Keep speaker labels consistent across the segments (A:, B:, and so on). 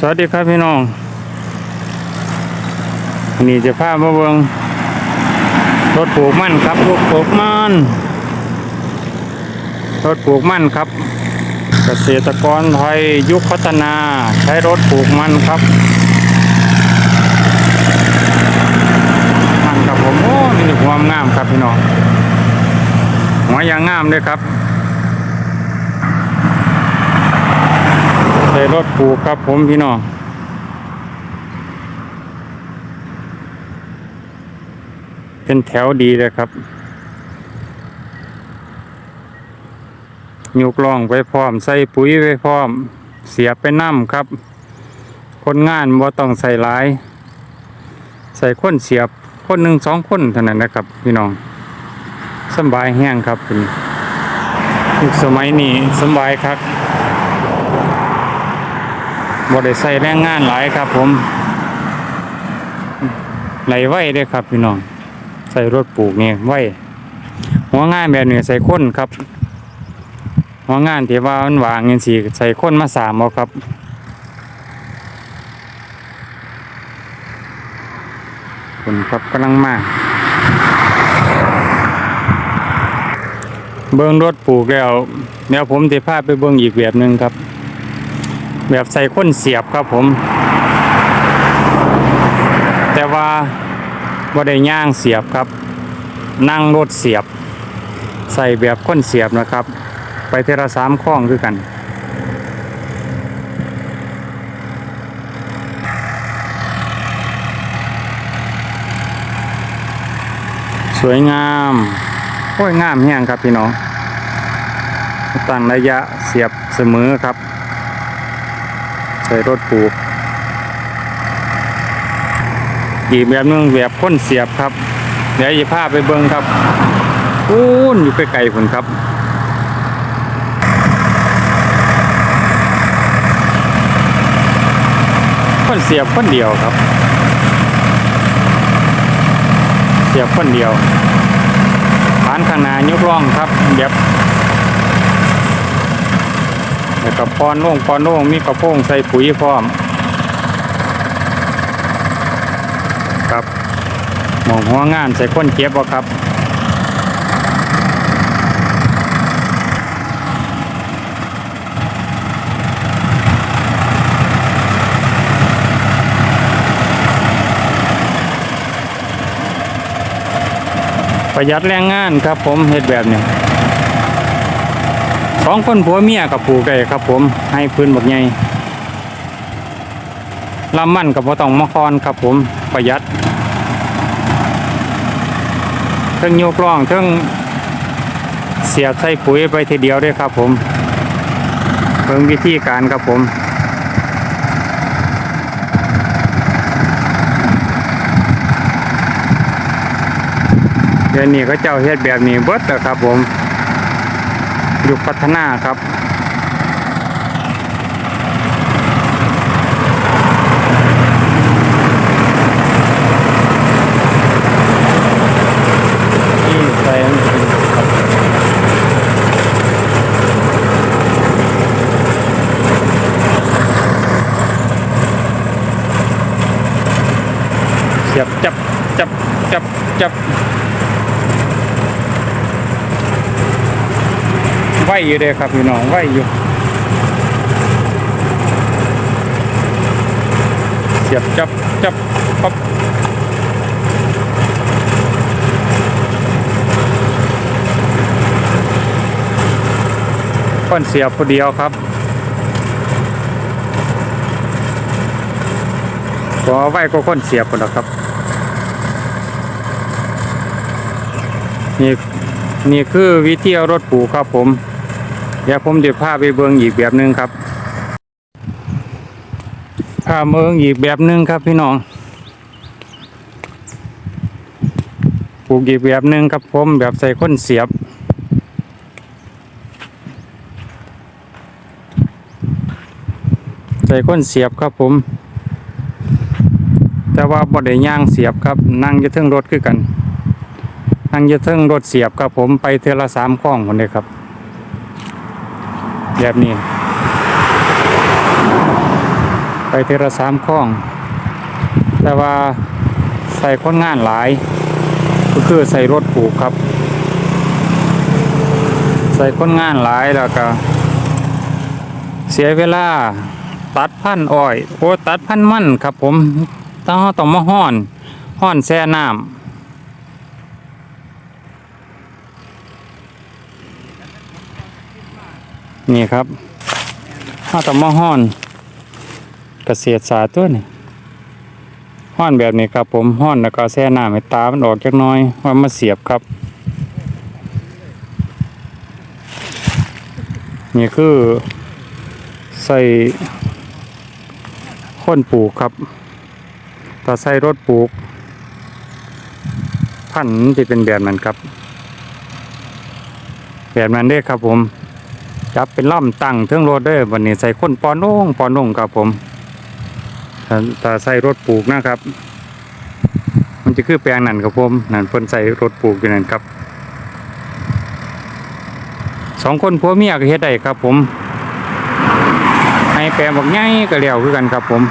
A: สวัสดีครับพี่น้อง นี่จะพามาเบิงรถปลูกมันครับรถปลูกมันรถปลูกมันครับ เกษตรกรไทยยุคพัฒนาใช้รถปลูกมันครับมันครับผมโอ้มีความงามครับพี่น้องหัวยางงามเลยครับ ส่รถปลูกครับผมพี่น้องเป็นแถวดีเลยครับยกล่องไปพร้อม ใส่ปุ๋ยไปพร้อม เสียบไปน้ำครับ คนงานบ่ต้องใส่หลาย ใส่คนเสียบคนหนึ่งสองคนเท่านั้นนะครับ พี่น้องสบายแห้งครับเป็นยุคสมัยนี้สบายครับ บ่ได้ใส่แรงงานหลายครับ ผมไหลไว้ด้อครับพี่น้อง ใส่รถปลูกนี่ไว้หัวงานแบบนี้ใส่คนครับหัวงานที่ว่ามันวางเงินสีใส่คนมาสามเอาครับคนครับกำลังมาเบิ้งรถปลูกแล้วเดี๋ยวผมจะพาไปเบิ้งอีกแบบหนึ่งครับ แบบใส่ข้นเสียบครับผม แต่ว่าบ่ได้ย่างเสียบครับ นั่งรถเสียบ ใส่แบบข้นเสียบนะครับ ไปเทระสามข้องคือกันสวยงามโอ้ยงามแห้งครับพี่น้องตั้งระยะเสียบเสมอครับ ใส่รถปลูกอีกแบบนึงแบบค้นเสียบครับ เดี๋ยวจะพาไปเบิ้งครับอู้นอยู่ไกลๆผนครับคนเสียบคนเดียวครับ เสียบคนเดียวฐานข้างหน้ายกร่องครับแบบ แล้วก็ปอนโล่งปอนโล่งมีกระโปงใส่ปุ๋ยพร้อมครับหมองหัวงานใส่คนเก็บบ่ครับประหยัดแรงงานครับผมเฮ็ดแบบนี้ สองคนผัวเมียกับปลูกได้ครับ ผมให้พื้นบักใหญ่ลำมันกับบ่ต้องมาคอนครับ ผมประหยัดเทั้งโยกล่องเทั้งเสียบใส่ปุ๋ยไปทีเดียวด้วยครับ ผมเพิ่งวิธีการครับผมเดี๋ยวนี้ก็เจ้าเฮ็ดแบบนี้เบิดแล้วครับผม ยู่พัฒนาครับ นี่ใส่อันนี้ครับเสียบจับจับจับจับ ไหวอยู่เด้ครับพี่น้องไหวอยู่ เสียบจับจับปั๊บก้อนเสียบพอเดียวครับก็ไหวก็ก้นเสียบคนละครับ นี่นี่คือวิธีเอารถปูครับผม ดี๋ยวผมจะพาไปเบิงอีกแบบหนึ่งครับพาเบิงอีกแบบหนึ่งครับพี่น้องปลูกอีกแบบหนึ่งครับผมแบบใส่ข้นเสียบใส่ข้นเสียบครับผม แต่ว่าบ่ได้ย่างเสียบครับ นั่งอยู่เทึงรถคือกัน นั่งอยึดเทิงรถเสียบครับผมไปเทละสามข้องคนเลยครับ แบบนี้ ไปเทอละสามข้อง แต่ว่าใส่คนงานหลาย ก็คือใส่รถปลูกครับ ใส่คนงานหลายแล้วก็ เสียเวลาตัดพันอ้อย โอ้ตัดพันมั่นครับผมต้องต้องมาห้อนห้อนแช่น้ำ นี่ครับถ้าต้อมาห้อนเกษตรศาสตร์ตัวนี่ห้อนแบบนี้ครับผมห้อนแล้วก็แช่น้ำให้ตามันออกจักน้อยว่ามาเสียบครับ นี่คือใส่คนปลูกครับถ้าใส่รถปลูก พันธุ์จะเป็นแบบนั้นครับ แบบนั้นเด้ครับผม จับเป็นล่ำตั้งเทิงรถเด้อวันนี้ใส่คนปอนงปอนงครับผมถ้าใส่รถปลูกนะครับ มันจะคือแปลงนั่นครับผมนั่นเพิ่นใส่รถปลูกอยู่นั่นครับสองคนผัวเมียก็เฮ็ดได้ครับ ผมให้แปลงบักใหญ่ก็เลี้ยวคือกันครับผม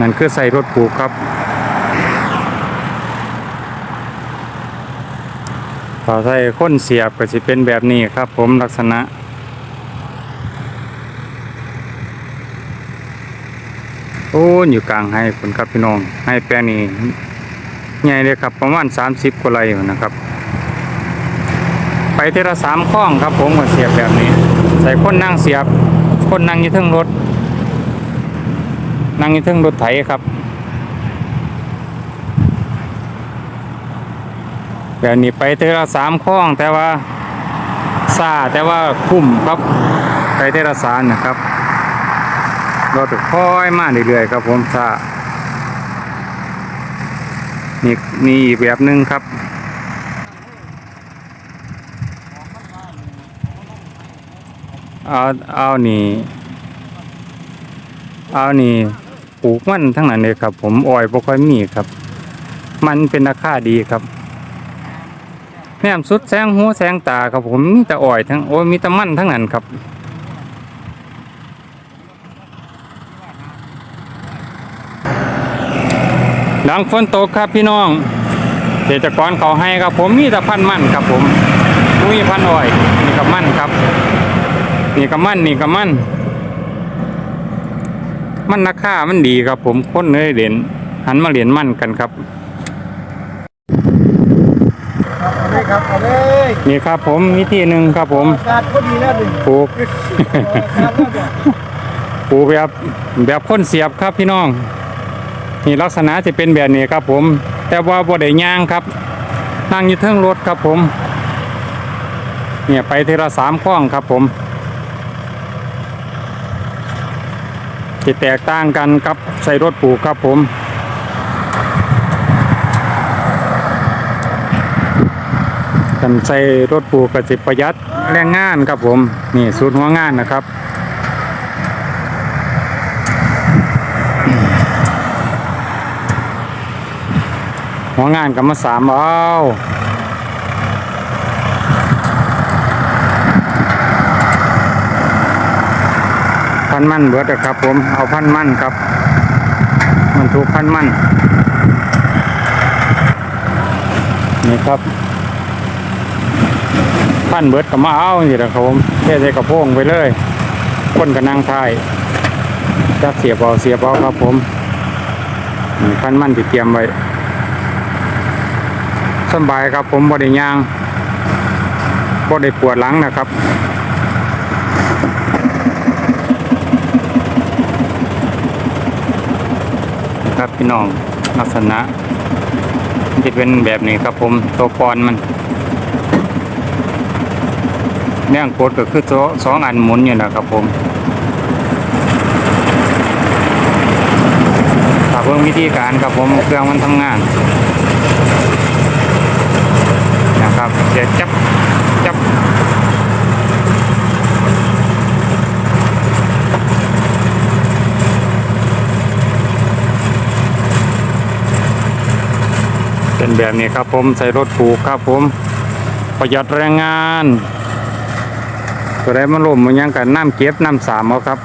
A: นั่นคือใส่รถปลูกครับ พอใส่ค้นเสียบก็สิเป็นแบบนี้ครับ ผมลักษณะ โอ้ยอยู่กลางให้คุณครับพี่น้อง ให้แปลงนี้ใหญ่เลยครับประมาณ30กว่าไรนะครับ ไปเทละสามข้องครับผมก็เสียบแบบนี้ ใส่คนนั่งเสียบคนนั่งยู่เทึงรถ นั่งยู่เทึงรถไถครับ แบบนี้ไปเทละสามข้องแต่ว่าซาแต่ว่าคุ้มครับ ไปเทละสามนะครับเราถค่อยมาเรื่อยๆครับผมซานี่มีอีกแบบหนึ่งครับเอาเอานี่เอานี่ปลูกมันทั้งนั้นเลยครับ ผมอ้อยบ่ค่อยมีครับ มันเป็นราคาดีครับ แนมสุดแสงหูแสงตาครับผมมีแต่อ้อยทั้งโอ้มีแต่มันทั้งนั้นครับหลังฝนตกครับพี่น้องเกษตรกรเขาให้ครับผมมีแต่พันมันครับผมมีพันอ้อยนี่กับมันครับ นี่ก็มันนี่ก็มันมันราคามันดีครับผมคนเลยเหรียญหันมาเหรียญมันกันครับ
B: เอาเลย ครับเอาเลย
A: นี่ครับผมวิธีหนึ่งครับผม
B: อากาศก็ดีแล้วดิ
A: ปลูก
B: อากาศแล้วเนี่ย
A: ปลูกแบบแบบคนเสียบครับพี่น้อง นี่ลักษณะจะเป็นแบบนี้ครับผม แต่ว่าบ่ได้ย่างครับนั่งอยู่เทิงรถครับผม เนี่ยไปทีละสามข้องครับผมจะแตกต่างกันครับใส่รถปลูกครับผม กันใส่รถปูกก็สิประหยัดแรงงานครับผม นี่สูตรหัวงานนะครับหัวงานกับมาสามเอาพันมันเบิดอะครับผม เอาพันมันครับ มันถูกพันมันนี่ครับ พันเบิดกับมาเอานี่แหละครับผมแค่ใส่กระโปงไปเลยคนกับนางทายจับเสียบเอาเสียบเอาครับผมนี่พันมันที่เตรียมไว้สบายครับผมบ่ได้ย่างบ่ได้ปวดหลังนะครับครับพี่น้องลักษณะจะเป็นแบบนี้ครับผมตัวปอนมัน แนงกดก็คือสองอันหมุนอยู่นะครับผมถ้าเพิ่มวิธีการครับผมเครื่องมันทำงานนะครับเดี๋ยวจับจับเป็นแบบนี้ครับผมใส่รถปลูกครับผม ประหยัดแรงงาน ตัวใดมันลมมันยังกันน้ำเก็บน้ำสามเอาครับ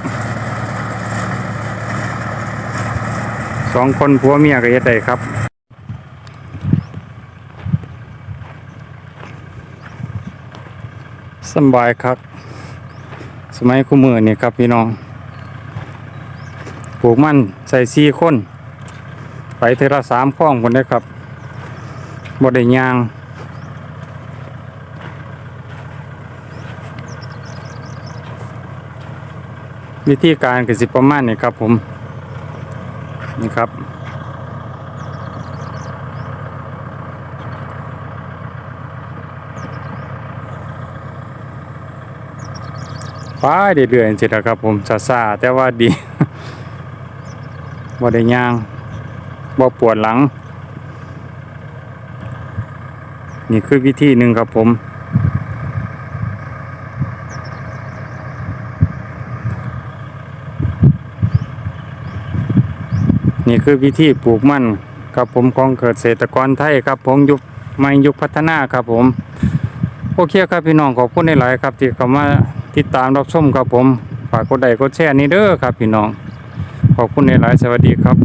A: สองคนผัวเมียก็เฮ็ดได้ครับสบายครับ สมัยคู่มือนี่ครับพี่น้องปลูกมันใส่สี่คน ไปเทอละสามข้องคนได้ครับบ่ได้ยาง วิธีการก็สิประมาณนี้ครับผมนี่ครับไปเรื่อยๆจริงๆนะครับผมซาซาแต่ว่าดีบ่ได้ย่างบ่ปวดหลัง นี่คือวิธีหนึ่งครับผม นี่คือวิธีปลูกมันครับผมของเกษตรกรไทยครับผมยุคใหม่ยุคพัฒนาครับผมโอเคครับพี่น้องขอบคุณในหลายครับ ที่เข้ามาติดตามรับชมครับผมฝากกดไลค์กดแชร์นี่เด้อครับพี่น้องขอบคุณในหลายสวัสดีครับ